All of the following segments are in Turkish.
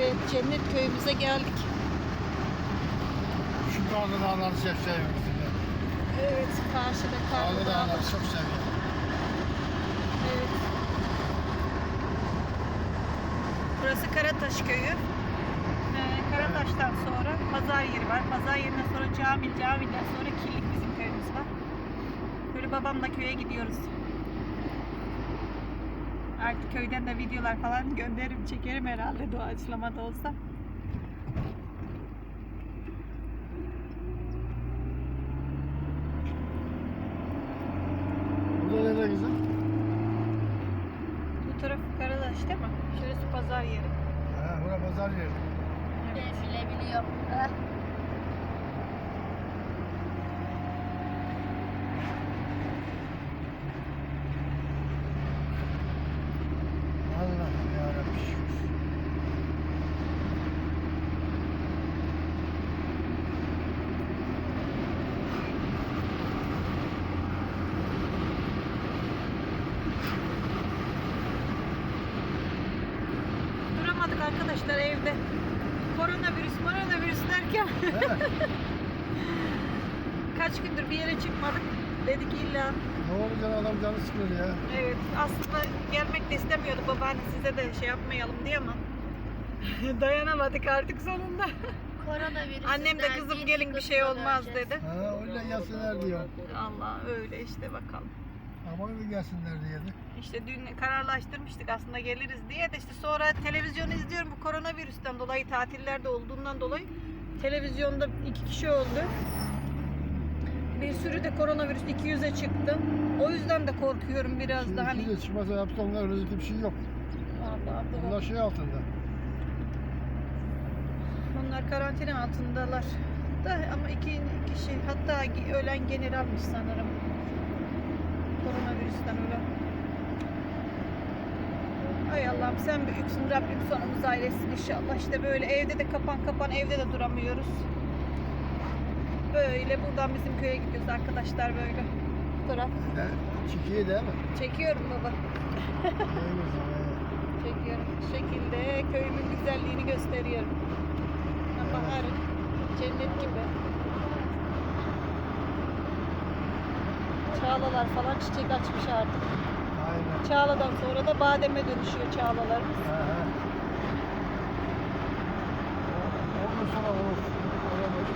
Evet, cennet köyümüze geldik. Şu dağlı dağları çok seviyorum. Evet, karşıda Dağlı karlı dağ. dağları çok seviyorum. Evet. Burası Karataş köyü. Ee, Karataş'tan sonra pazar yeri var. Pazar yerinden sonra cami, camiden sonra Kilik bizim köyümüz var. Böyle babamla köye gidiyoruz. Artık köyden de videolar falan gönderirim, çekerim herhalde doğaçlamada olsa. Burada nereye kızım? Bu taraf Karataş değil mi? Şurası pazar yeri. Ha, bura pazar yeri. Evet. Ben bile arkadaşlar evde. Koronavirüs, koronavirüs derken kaç gündür bir yere çıkmadık. Dedik illa. ne olacak adam canı sıkılır ya. Evet aslında gelmek de istemiyordu babaanne size de şey yapmayalım diye ama dayanamadık artık sonunda. Koronavirüs. Annem de kızım gelin bir şey olmaz dedi. Ha, öyle gelsinler diyor. Allah öyle işte bakalım. Ama öyle gelsinler diye de. İşte dün kararlaştırmıştık aslında geliriz diye de işte sonra televizyonu izliyorum bu koronavirüsten dolayı tatillerde olduğundan dolayı televizyonda iki kişi öldü. Bir sürü de koronavirüs 200'e çıktı. O yüzden de korkuyorum biraz Şimdi da hani. hani... çıkmasa yapsa onlar öyle bir şey yok. Allah bu- Onlar şey altında. Onlar karantina altındalar. Da ama iki kişi hatta ölen generalmiş sanırım. Koronavirüsten ölen. Ay Allah'ım sen büyüksün Rabbim sonumuzu ailesin inşallah. İşte böyle evde de kapan kapan evde de duramıyoruz. Böyle buradan bizim köye gidiyoruz arkadaşlar böyle. Bu taraf. Ne? Çikiyi değil mi? Çekiyorum baba. Çekiyorum. Şu şekilde köyümün güzelliğini gösteriyorum. Ha, Bahar, cennet gibi. Çağlalar falan çiçek açmış artık. Aynen. Çağladan sonra da bademe dönüşüyor çağlalarımız. He he. Ondan sonra. Evet.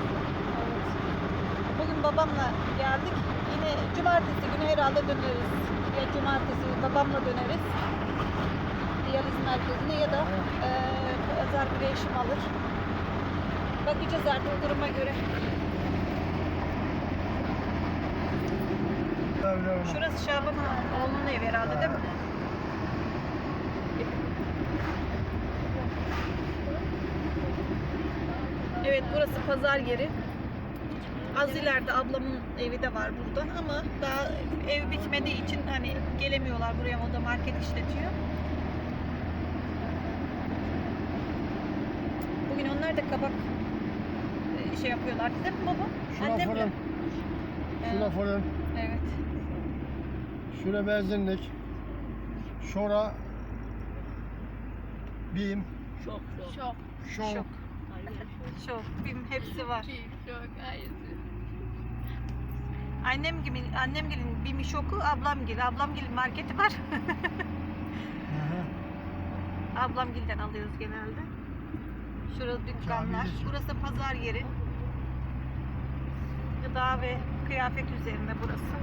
Bugün babamla geldik. Yine cumartesi günü herhalde döneriz. Ya cumartesi babamla döneriz. Diyaliz merkezine ya da eee pazar bir eşim alır. Bakacağız artık duruma göre. Şurası Şaban oğlunun evi herhalde değil mi? Evet burası pazar yeri. Az ileride ablamın evi de var burada ama daha ev bitmediği için hani gelemiyorlar buraya o da market işletiyor. Bugün onlar da kabak e, şey yapıyorlar değil mi baba? Şuna Annemle. fırın. Evet. fırın. Evet. Şuna benzinlik. Şora bim. Şok şok. Şok. Şok. Şok. Bim hepsi var. Şok. Hayır. Annem gibi annem gibi bir şoku, ablam gibi. Ablam gibi marketi var. Ablam gilden alıyoruz genelde. Şurada dükkanlar. Burası pazar yeri. Gıda ve kıyafet üzerine burası.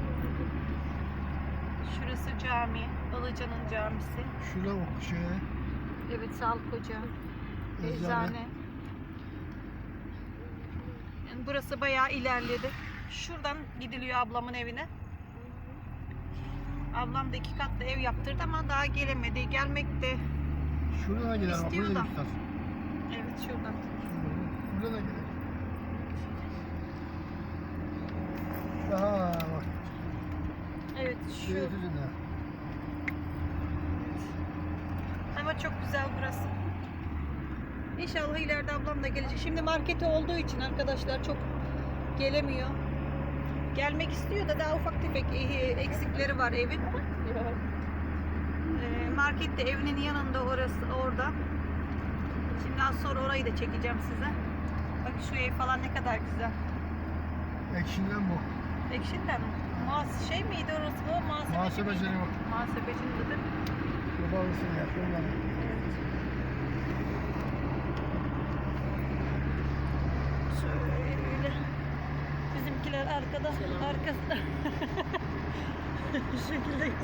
Şurası cami. Ilıca'nın camisi. Şurada o şey. Evet sağlık ocağı. Eczane. Eczane. Yani burası bayağı ilerledi. Şuradan gidiliyor ablamın evine. Ablam da iki katlı ev yaptırdı ama daha gelemedi. Gelmek de gider. İstiyor da. evet şuradan. Burada da gider. Aha bak. Evet şu. Şey. Ama çok güzel burası. İnşallah ileride ablam da gelecek. Şimdi marketi olduğu için arkadaşlar çok gelemiyor. Gelmek istiyor da daha ufak tefek eksikleri var evin. Ee, market de evinin yanında orası orada. Şimdi az sonra orayı da çekeceğim size. Bak şu ev falan ne kadar güzel. Ekşinden bu. Ekşinden mi? Muhas şey miydi orası bu? Muhasebeci Muhasebecinin miydi? bak. Muhasebecinin de değil mi? Babasını yapıyorlar. Şöyle. Bizimkiler arkada, arkasında. Şu şekilde. Evet.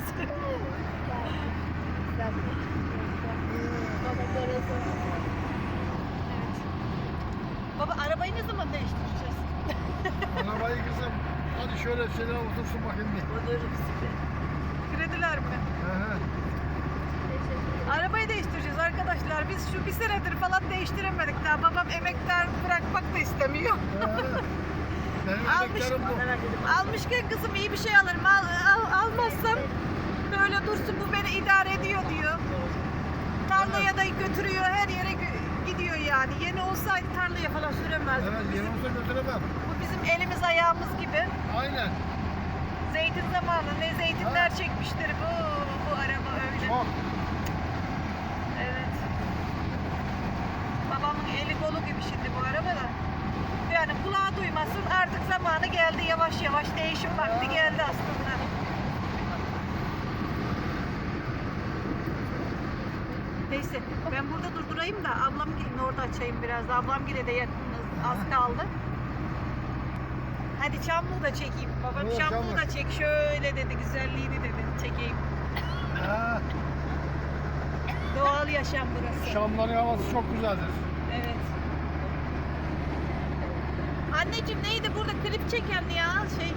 Baba arabayı ne zaman değiştireceğiz? Şöyle şeyler otursun bakayım bir. Krediler mi? He. Arabayı değiştireceğiz arkadaşlar. Biz şu bir senedir falan değiştiremedik daha. Babam emektar bırakmak da istemiyor. Benim Almış. bu. Almışken kızım iyi bir şey alırım. Al, al- almazsam böyle dursun bu beni idare ediyor diyor. Tarlaya da götürüyor her yere gö- yani. Yeni olsaydı tarlaya falan süremezdim. Evet Bu yeni bizim, olsa götüremem. bu bizim elimiz ayağımız gibi. Aynen. Zeytin zamanı ne zeytinler çekmiştir bu, bu araba öyle. Çok. Evet. Babamın eli kolu gibi şimdi bu araba da. Yani kulağı duymasın artık zamanı geldi yavaş yavaş değişim vakti geldi aslında. Neyse ben burada durdurayım da ablam gelin orada açayım biraz. Ablam gile de yakınız az kaldı. Hadi Çamlı'yı da çekeyim. Babam Evet, Çamlı'yı Çamlı. da çek şöyle dedi güzelliğini dedi çekeyim. Ha, Doğal yaşam burası. Şamların havası çok güzeldir. Evet. Anneciğim neydi burada klip çeken ya şey